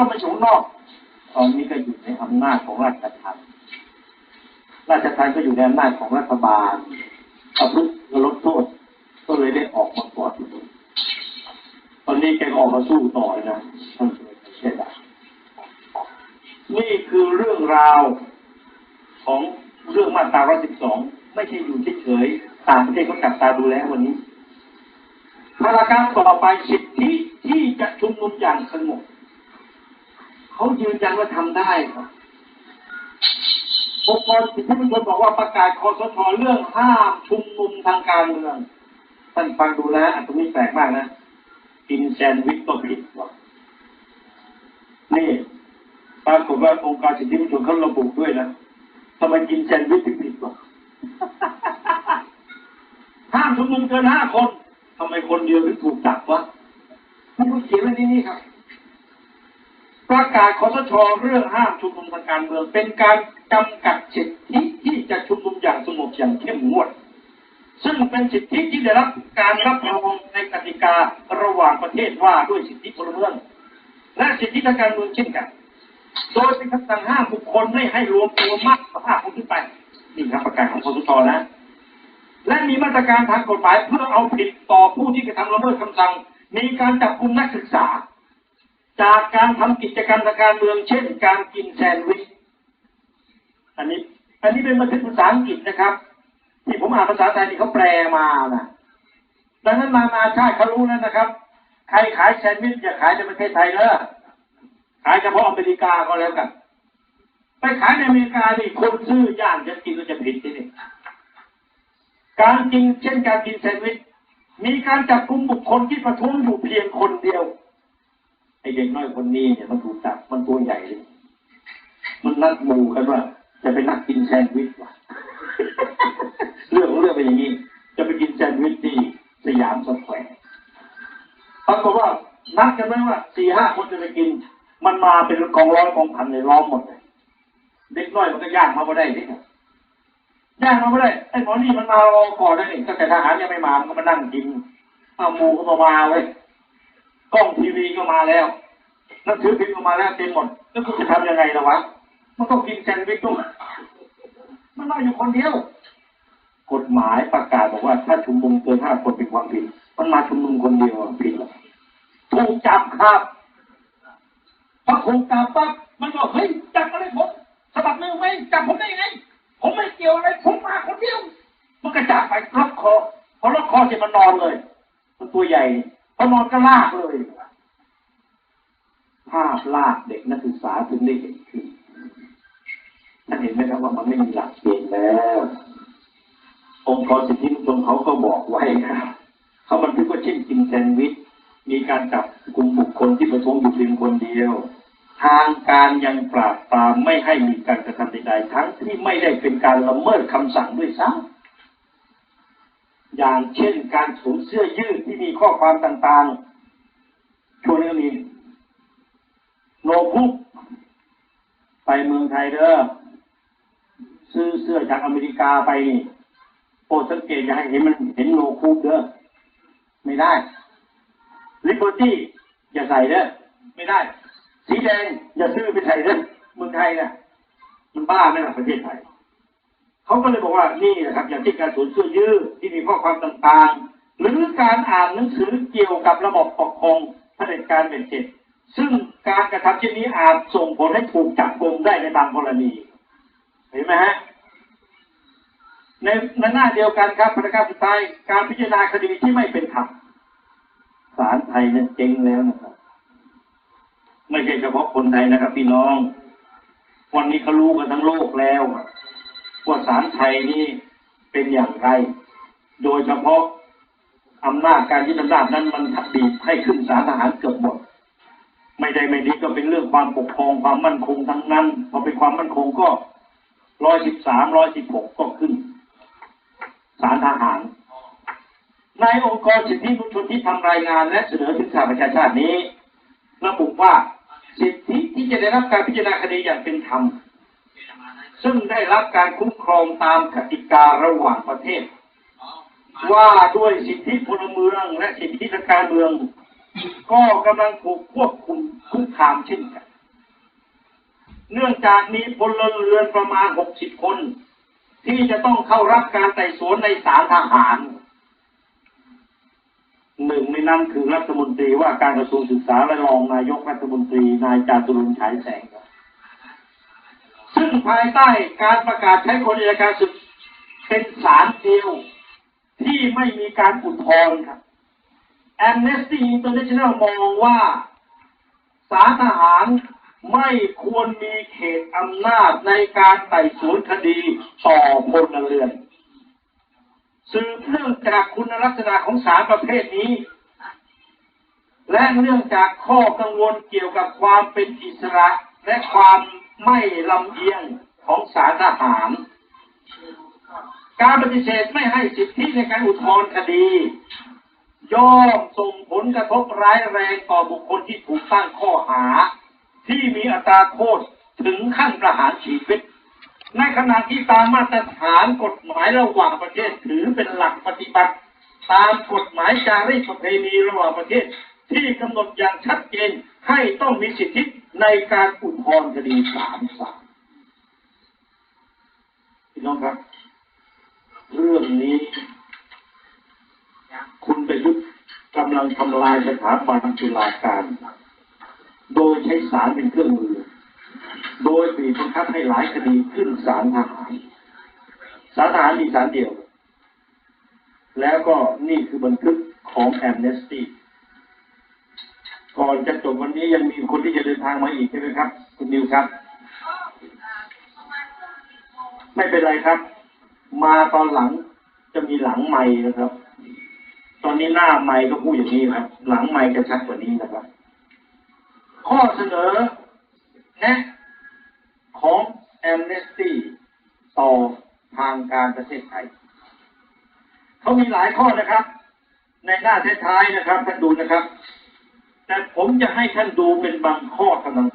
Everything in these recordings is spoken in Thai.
ก็ไม่อยู่นอก ตอนนี้ก็อยู่ในอำนาจของราชทัณฑ์ราชทัณฑ์ก็อยู่ในอำนาจของรัฐบาลประพฤติลดโทษ ก็เลยได้ออกมาก่อนตอนนี้แกออกมาสู้ต่อนะท่านเช่นไรนี่คือเรื่องราวของเรื่องมาตรา112 ไม่ใช่อยู่เฉยๆต่างประเทศก็จับตาดูแลวันนี้พาราการต่อไปสิทธิที่จะชุมนุมอย่างสงบ เขายืนยันว่าทำได้ครับองค์กรสิทธิมนุษยชนบอกว่าประกาศคอสชเรื่องห้ามชุมนุมทางการเมืองท่านฟังดูนะอันตรงนี้แปลกมากนะกินแซนด์วิชก็ผิดว่ะนี่ปรากฏว่าองค์การสิทธิมนุษยชนเขาระบุด้วยนะทำไมกินแซนด์วิชถึงผิดวะห้ามชุมนุมเกินห้าคนทำไมคนเดียวถึงถูกจับวะไม่รู้เขียนไว้ที่นี่ครับ ประกาศคอสชเรื่องห้ามชุมนุมทางการเมือง เป็นการจำกัดสิทธิที่จะชุมนุมอย่างสงบอย่างเข้มงวด ซึ่งเป็นสิทธิที่ได้รับการรับรองในกติการะหว่างประเทศว่าด้วยสิทธิพลเมืองและสิทธิทางการเมืองเช่นกัน โดยเป็นคำสั่งห้ามบุคคลไม่ให้รวมตัวมากกว่าห้าคนขึ้นไปนี่ครับประกาศของคอสชนะ และมีมาตรการทางกฎหมายเพื่อเอาผิดต่อผู้ที่กระทำละเมิดคำสั่ง มีการจับกุมนักศึกษา จากการทำกิจกรรมทางการเมืองเช่น การกินแซนด์วิช อันนี้ อันนี้เป็นบันทึกภาษาอังกฤษนะครับ ที่ผมอ่านภาษาไทยที่เขาแปลมานะดังนั้นนานาชาติเขารู้แล้วนะครับ ใครขายแซนด์วิชอย่าขายในประเทศไทยเนอะขายเฉพาะอเมริกาก็แล้วกัน ไปขายในอเมริกานี่คนซื้อย่างจะกินก็จะผิดทีนี่การกินเช่นการกินแซนด์วิชมีการจับกลุ่มบุคคลที่ประท้วงอยู่เพียงคนเดียว ไอ้เด็กน้อยคนนี้เนี่ยมันถูกจับมันตัวใหญ่เลยมันนัดหมู่กันว่าจะไปนักกินแซนด์วิชว่ะเรื่องของเรื่องเป็นอย่างนี้ จะไปกินแซนด์วิชที่สยามสแควร์ปรากฏว่านัดกันไหมว่าสี่ห้าคนจะไปกิน มันมาเป็นกองร้อยกองพันเลยล้อมหมดเลยเด็กน้อยมันก็ย่างมาไม่ได้เลยย่างมาไม่ได้ไอ้หมอนี่มันมารอก่อนแล้วนี่ตั้งแต่ทหารยังไม่มามันก็มานั่งกินเอาหมูก็มามาเว้ย กล้องทีวีก็มาแล้วหนังสือพิมพ์ก็มาแล้วเต็มหมดแล้วกูจะทำยังไงล่ะวะมันต้องกินแซนด์วิชด้วยมันมาอยู่คนเดียว กฎหมายประกาศบอกว่าถ้าชุมนุมเกินห้าคนเป็นความผิด มันมาชุมนุมคนเดียวผิดเหรอถูกจับครับพอถูกจับปั๊บมันบอกเฮ้ยจับอะไรผมสะบัดมือไหมจับผมได้ยังไง ผมไม่เกี่ยวอะไรผมมาคนเดียว มันก็จับไปล็อกคอพอล็อกคอเสร็จมันนอนเลย มันตัวใหญ่ พอนอนก็ลากเลยภาพลากเด็กนักศึกษาถึงได้เห็นขึ้นท่านเห็นไหมครับว่ามันไม่มีหลักเกณฑ์แล้ว องค์กรสิทธิมนุษยชนเขาก็บอกไว้ครับเขาบันทึกว่าเช่นกินแซนด์วิชมีการจับกลุ่มบุคคลที่ประท้วงอยู่เพียงคนเดียว ทางการยังปราบปรามไม่ให้มีการกระทำใดๆทั้งที่ไม่ได้เป็นการละเมิดคำสั่งด้วยซ้ำ อย่างเช่นการสวมเสื้อยืดที่มีข้อความต่างๆช่วงนี้ก็มีโนคุกไปเมืองไทยเด้อซื้อเสื้อจากอเมริกาไปนี่โปรดสังเกตอย่าให้เห็นมันเห็นโนคุกเด้อไม่ได้ลิเบอร์ตี้อย่าใส่เด้อไม่ได้ สีแดงอย่าซื้อไปใส่เด้อเมืองไทยเนี่ยมันบ้าไหมล่ะประเทศไทย เขาก็เลยบอกว่านี่นะครับ อย่างที่การสวมเสื้อยืดที่มีข้อความต่างๆ หรือการอ่านหนังสือเกี่ยวกับระบบปกครองเผด็จการเป็นเจ็ดซึ่งการกระทำเช่นนี้อาจส่งผลให้ถูกจับกุมได้ในบางกรณีเห็นไหมฮะในในหน้าเดียวกันครับประการสุดท้ายการพิจารณาคดีที่ไม่เป็นธรรมศาลไทยนั้นเจ๊งแล้วนะครับ ไม่ใช่เฉพาะคนไทยนะครับ พี่น้อง วันนี้เขารู้กันทั้งโลกแล้ว ว่าศาลไทยนี่เป็นอย่างไร โดยเฉพาะอำนาจการยึดอำนาจนั้นมันบีให้ขึ้นศาลทหารเกือบหมด ไม่ได้ไม่ดีก็เป็นเรื่องความปกครองความมั่นคงทั้งนั้น พอเป็นความมั่นคงก็ร้อยสิบสามร้อยสิบหกก็ขึ้นศาลทหาร ในองค์กรสิทธิมนุษยชนที่ทำรายงานและเสนอถึงสหประชาชาตินี้ระบุว่าสิทธิที่จะได้รับการพิจารณาคดีอย่างเป็นธรรม ซึ่งได้รับการคุ้มครองตามกติการะหว่างประเทศ ว่าด้วยสิทธิพลเมืองและสิทธิทางการเมือง ก็กำลังถูกควบคุมคุกคามเช่นกัน เนื่องจากมีพลเรือนประมาณ 60 คน ที่จะต้องเข้ารับการไต่สวนในศาลทหารหนึ่งในนั้นคือรัฐมนตรีว่าการกระทรวงศึกษาและรองนายกรัฐมนตรีนายจาตุรนฉายแสงครับ ซึ่งภายใต้การประกาศใช้กฎอัยการศึกเป็นศาลเดียวที่ไม่มีการอุทธรณ์ครับ Amnesty International มองว่าศาลทหารไม่ควรมีเขตอำนาจในการไต่สวนคดีต่อพลเรือนสืบเนื่องจากคุณลักษณะของสารประเภทนี้ และเนื่องจากข้อกังวลเกี่ยวกับความเป็นอิสระและความ ไม่ลำเอียงของสารทหาร การปฏิเสธไม่ให้สิทธิในการอุทธรณ์คดีย่อมส่งผลกระทบร้ายแรงต่อบุคคลที่ถูกตั้งข้อหา ที่มีอัตราโทษถึงขั้นประหารชีวิต ในขณะที่ตามมาตรฐานกฎหมายระหว่างประเทศถือเป็นหลักปฏิบัติ ตามกฎหมายจารีตประเพณีระหว่างประเทศ ที่กำหนดอย่างชัดเจนให้ต้องมีสิทธิ ในการอุทธรณ์คดีศาลศาลพี่น้องครับ เรื่องนี้ คุณไปยุทธกำลังทำลายสถาบันตุลาการ โดยใช้ศาลเป็นเครื่องมือ โดยบีบบังคับให้หลายคดีขึ้นศาลทหารศาลทหารมีศาลเดียว แล้วก็นี่คือบันทึกของแอมเนสตี้ ก่อนจะจบวันนี้ยังมีคนที่จะเดินทางมาอีกใช่ไหมครับคุณนิวครับ ไม่เป็นไรครับ มาตอนหลังจะมีหลังไม่นะครับ ตอนนี้หน้าไม่ก็พูดอย่างนี้ครับ หลังไม่จะชัดกว่านี้นะครับ ข้อเสนอนะของแอมเนสตี้ต่อทางการประเทศไทยเขามีหลายข้อนะครับ ในหน้าท้ายๆนะครับท่านดูนะครับ แต่ผมจะให้ท่านดูเป็นบางข้อเท่านั้น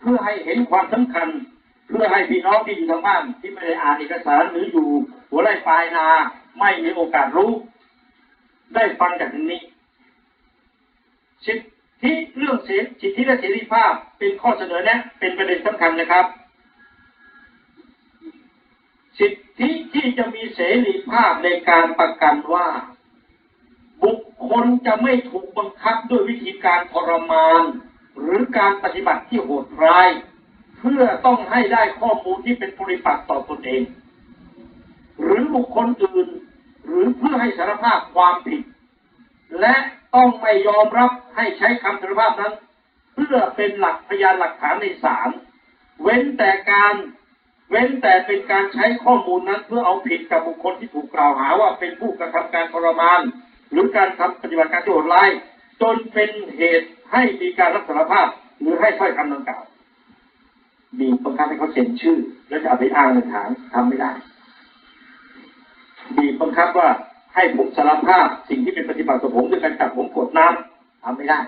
เพื่อให้เห็นความสำคัญ เพื่อให้พี่น้องที่อยู่ทางบ้านที่ไม่ได้อ่านเอกสารหรืออยู่ หัวไร่ปลายนาไม่มีโอกาสรู้ ได้ฟังจากนี้ สิทธิเรื่องเสรีสิทธิและเสรีภาพเป็นข้อเสนอแนะเป็นประเด็นสำคัญนะครับ สิทธิที่จะมีเสรีภาพในการประกันว่า คคลจะไม่ถูกบังคับด้วยวิธีการทรมาน หรือการปฏิบัติที่โหดร้าย เพื่อต้องให้ได้ข้อมูลที่เป็นปริปักษ์ต่อตนเอง หรือบุคคลอื่น หรือเพื่อให้สารภาพความผิด และต้องไม่ยอมรับให้ใช้คำสารภาพนั้น เพื่อเป็นหลักพยานหลักฐานในศาลเว้นแต่การเว้นแต่เป็นการใช้ข้อมูลนั้นเพื่อเอาผิดกับบุคคลที่ถูกกล่าวหาว่าเป็นผู้กระทำการทรมาน หรือการทำปฏิบัติการที่โหดร้ายจนเป็นเหตุให้มีการรับสารภาพ หรือให้ถ้อยคำดังกล่าวมีบังคับให้เขาเซ็นชื่อ แล้วจะเอาไปอ้างหลักฐานทำไม่ได้บีบบังคับว่าให้ผมสารภาพสิ่งที่เป็นปฏิบัติต่อผมด้วยการจับผมกดน้ำทำไม่ได้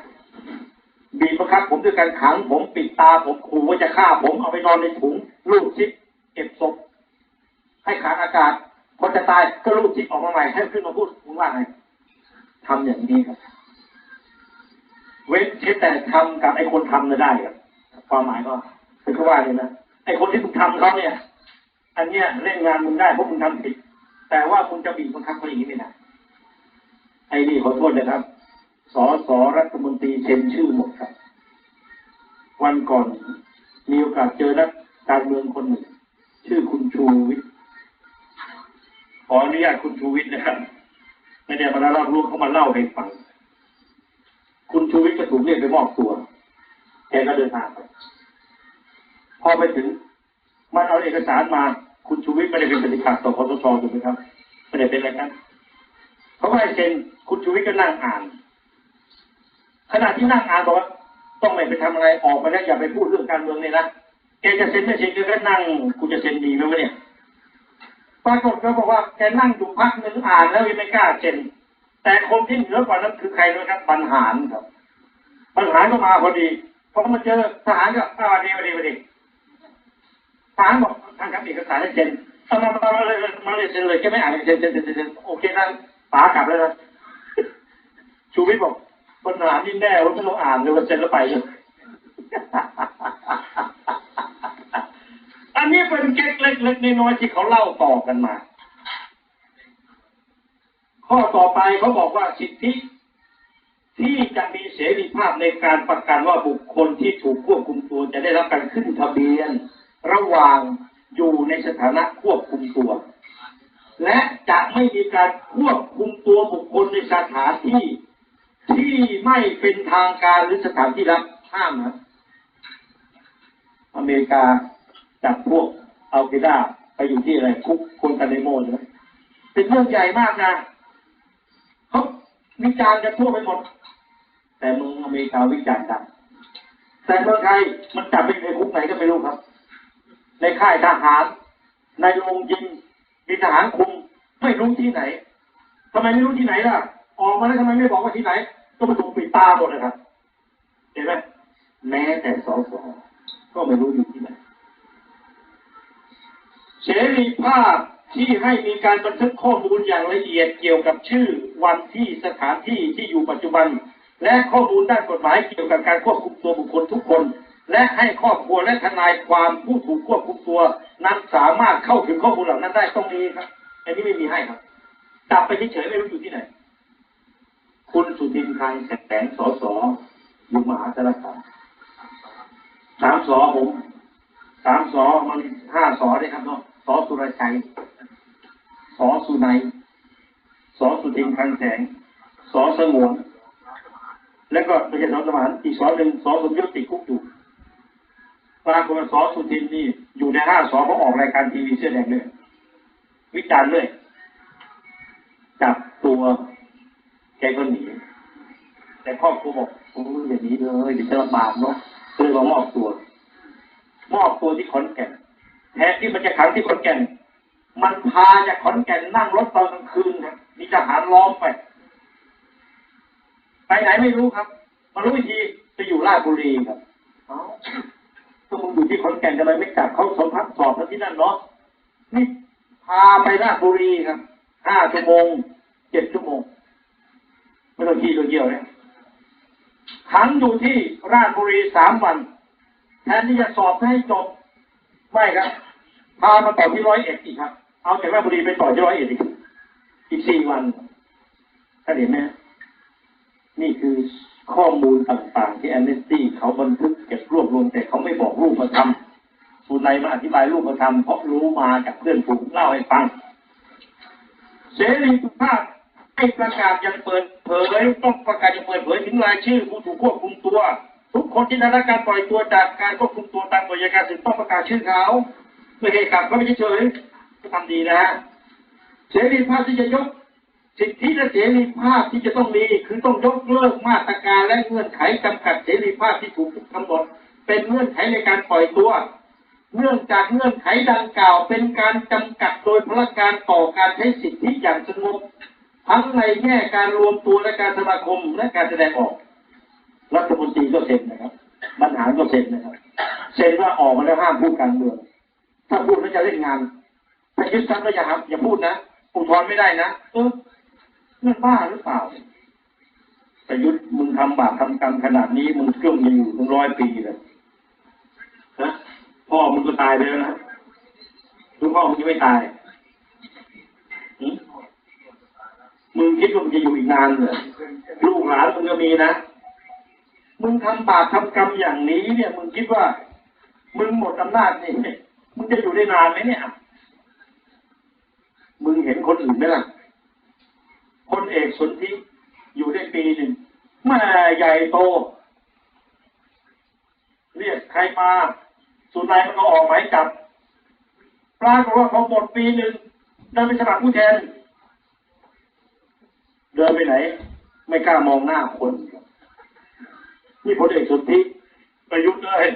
บีบบังคับ ผมด้วยการขังผมปิดตาผมขู่ว่าจะฆ่าผมเอาไปนอนในถุงลูกซิปเก็บศพให้ขาดอากาศพอจะตายก็ลูกซิปออกมาใหม่ให้ขึ้นมาพูดผมว่าไง ทำอย่างนี้ครับ เว้นเช่แต่ทำกับไอ้คนทำเนี่ยได้ครับความหมายก็คือเขาว่าเนี่ยนะไอ้คนที่มึงทำเขาเนี่ย อันเนี้ยเล่นงานมึงได้เพราะมึงทำผิด แต่ว่าคุณจะบีบบังคับเขาอย่างนี้ไม่ได้ไอ้นี่ขอโทษนะครับสอสอรัฐมนตรีเซ็นชื่อหมดครับ วันก่อนมีโอกาสเจอนักการเมืองคนหนึ่ง ชื่อคุณชูวิทย์ขออนุญาตคุณชูวิทย์นะครับ ไม่ได้มาเล่าลูกเขามาเล่าให้ฟัง คุณชูวิทย์ก็ถูกเรียกไปมอบตัวแกก็เดินทางไปพอไปถึง มันเอาเอกสารมา คุณชูวิทย์ไม่ได้เป็นปฏิบัติต่อคอสชถูกไหมครับไม่ได้เป็นอะไรกันเขาก็ให้เซ็นคุณชูวิทย์ก็นั่งอ่าน ขณะที่นั่งอ่านบอกว่าต้องไม่ไปทำอะไรออกไปแล้วอย่าไปพูดเรื่องการเมืองเลยนะแกจะเซ็นไม่เซ็นแกก็นั่งกูจะเซ็นดีไหมวะเนี่ย ปรากฏเขาบอกว่าแกนั่งอยู่พักหนึ่งอ่านแล้วยังไม่กล้าเซ็นแต่คนที่เหนือกว่านั้นคือใครรู้ครับบรรหารครับบรรหารก็มาพอดีพอมาเจอทหารก็อ่าดีมาดีมาดีทหารบอกท่านครับเอกสารให้เซ็นเอามามามาเลยมาเลยเซ็นเลยแกไม่อ่านเซ็นเซ็นเซ็นเซ็นเซ็นโอเคนป๋ากลับแล้วนะชูวิทย์บอกบรรหารนี่แน่ว่าไม่ต้องอ่านเลยว่าเซ็นแล้วไปเลยันนี้เป็นเก็กเล็กๆน้อยๆที่เขาเล่าต่อกันมา ข้อต่อไปเขาบอกว่าสิทธิ ที่จะมีเสรีภาพในการประกันว่าบุคคลที่ถูกควบคุมตัวจะได้รับการขึ้นทะเบียน ระหว่างอยู่ในสถานะควบคุมตัว และจะไม่มีการควบคุมตัวบุคคลในสถานที่ที่ไม่เป็นทางการหรือสถานที่รับห้ามนะอเมริกา จับพวกอัลกอดาไปอยู่ที่อะไรคุกคนตาเนโมใช่ไหมเป็นเรื่องใหญ่มากนะเขาวิจารณ์กันทั่วไปหมด แต่เมืองอเมริกาวิจารณ์กันแต่เมืองไทยมันจับไปในคุกไหนก็ไม่รู้ครับ ในค่ายทหาร ในโรงยิงมีทหารคุมไม่รู้ที่ไหนทำไมไม่รู้ที่ไหนล่ะ ออกมาแล้วทำไมไม่บอกว่าที่ไหน ก็มาถูกปิดตาหมดนะครับ เห็นไหมแม้แต่สสก็ไม่รู้อยู่ที่ไหน เสรีภาพที่ให้มีการบันทึกข้อมูลอย่างละเอียดเกี่ยวกับชื่อวันที่สถานที่ที่อยู่ปัจจุบัน และข้อมูลด้านกฎหมายเกี่ยวกับการควบคุมตัวบุคคลทุกคน และให้ครอบครัวและทนายความผู้ถูกควบคุมตัวนั้นสามารถเข้าถึงข้อมูลเหล่านั้นได้ต้องมีครับ อันนี้ไม่มีให้ครับจับไปเฉยๆไม่รู้อยู่ที่ไหน คุณสุทินคลังแสงสอสอยู่มหาสารคามสามสอผมสามสอมันห้าสอได้ครับเนาะ อสุรชัย สอสุนัยสอสุทินคลังแสง สอสงวน แล้วก็ไม่ใช่สอสมานอีกสอหนึ่งสอสมยศติคุกอยู่ปรากฏว่าสอสุทินนี่อยู่ในห้าสอเขาออกรายการทีวีเสื้อแดงเลยวิจารณ์เลยจับตัวแกก็หนีแต่ครอบครัวบอกผมอย่างนี้เลยเดี๋ยวจะลำบากเนาะเลยมามอบตัว มอบตัวที่ขอนแก่น แทนที่มันจะขังที่ขอนแก่น มันพาจากขอนแก่นนั่งรถตอนกลางคืนครับมีทหารล้อมไป ไปไหนไม่รู้ครับมารู้วิธีไปอยู่ราชบุรีครับเอ้าก็มึงอยู่ที่ขอนแก่นทำไมไม่จับเขาสมพักสอบที่นั่นเนาะนี่พาไปราชบุรีครับห้าชั่วโมงเจ็ดชั่วโมงไม่ต้องขี้ตัวเกี่ยวเนี่ยขังอยู่ที่ราชบุรีสามวัน แทนที่จะสอบให้จบ ไม่ครับพามาต่อที่ร้อยเอ็ดอีกครับ เอาจากราชบุรีไปต่อที่ร้อยเอ็ดอีกอีกสี่วันท่านเห็นไหมนี่คือข้อมูลต่างๆ ที่แอนเนสตี้เขาบันทึกเก็บรวบรวมแต่เขาไม่บอกรูปธรรมสุนัยมาอธิบายรูปธรรมเพราะรู้มาจากเพื่อนฝูงเล่าให้ฟัง เสรีภาพให้ประกาศอย่างเปิดเผยต้องประกาศอย่างเปิดเผยถึงรายชื่อผู้ถูกควบคุมตัว ทุกคนที่ได้รับการปล่อยตัวจากการควบคุมตัวตามกฎอัยการศึกต้องประกาศชื่อเขาไม่ให้กลับก็ไม่เฉยก็ทำดีนะฮะเสรีภาพที่จะยกสิทธิและเสรีภาพที่จะต้องมีคือต้องยกเลิกมาตรการและเงื่อนไขจำกัดเสรีภาพที่ถูกกำหนด เป็นเงื่อนไขในการปล่อยตัวเนื่องจากเงื่อนไขดังกล่าว เป็นการจำกัดโดยพลการต่อการใช้สิทธิอย่างสงบทั้งในแง่การรวมตัวและการสมาคมและการแสดงออกรัฐมนตรี ก็เซ็นนะครับบรรหารก็เซ็นนะครับ เซ็นว่าออกมาแล้วห้ามพูดการเมือง ถ้าพูดแล้วจะเล่นงานถ้ายึดทรัพย์แล้วอย่าทำอย่าพูดนะอุทธรณ์ไม่ได้นะเออเรื่องบ้าหรือเปล่าประยุทธ์มึงทำบาปทำกรรมขนาดนี้มึงเครื่องมีอยู่ถึงร้อยปีเลยนะพ่อมึงก็ตายไปแล้วนะลูกพ่อมึงยังไม่ตายมึงคิดว่ามึงจะอยู่อีกนานเหรอลูกหลานมึงก็มีนะ มึงทำบาปทำกรรมอย่างนี้เนี่ย มึงคิดว่า มึงหมดอำนาจนี่มึงจะอยู่ได้นานไหมเนี่ย มึงเห็นคนอื่นไหมล่ะคนเอกสนธิอยู่ได้ปีหนึ่งแม่ใหญ่โต เรียกใครมาสุดท้ายมันก็ออกหมายจับปรากฏว่าพอหมดปีหนึ่งเดินไปสมัครผู้แทน เดินไปไหน ไม่กล้ามองหน้าคน นี่พลเอกสุทธิประยุทธ์เลย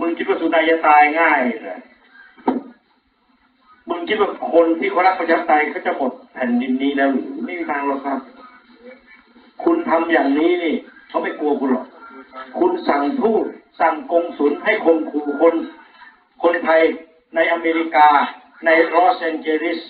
มึงคิดว่าสุนัยจะตายง่ายเลยมึงคิดว่าคนที่เขารักประชาธิปไตยเขาจะหมดแผ่นดินนี้แล้วหรือไม่มีทางหรอกครับ คุณทำอย่างนี้นี่เขาไม่กลัวคุณหรอก คุณสั่งทูตสั่งกงสุลให้คมขู่คน คนไทยในอเมริกา ในลอสแอนเจลิส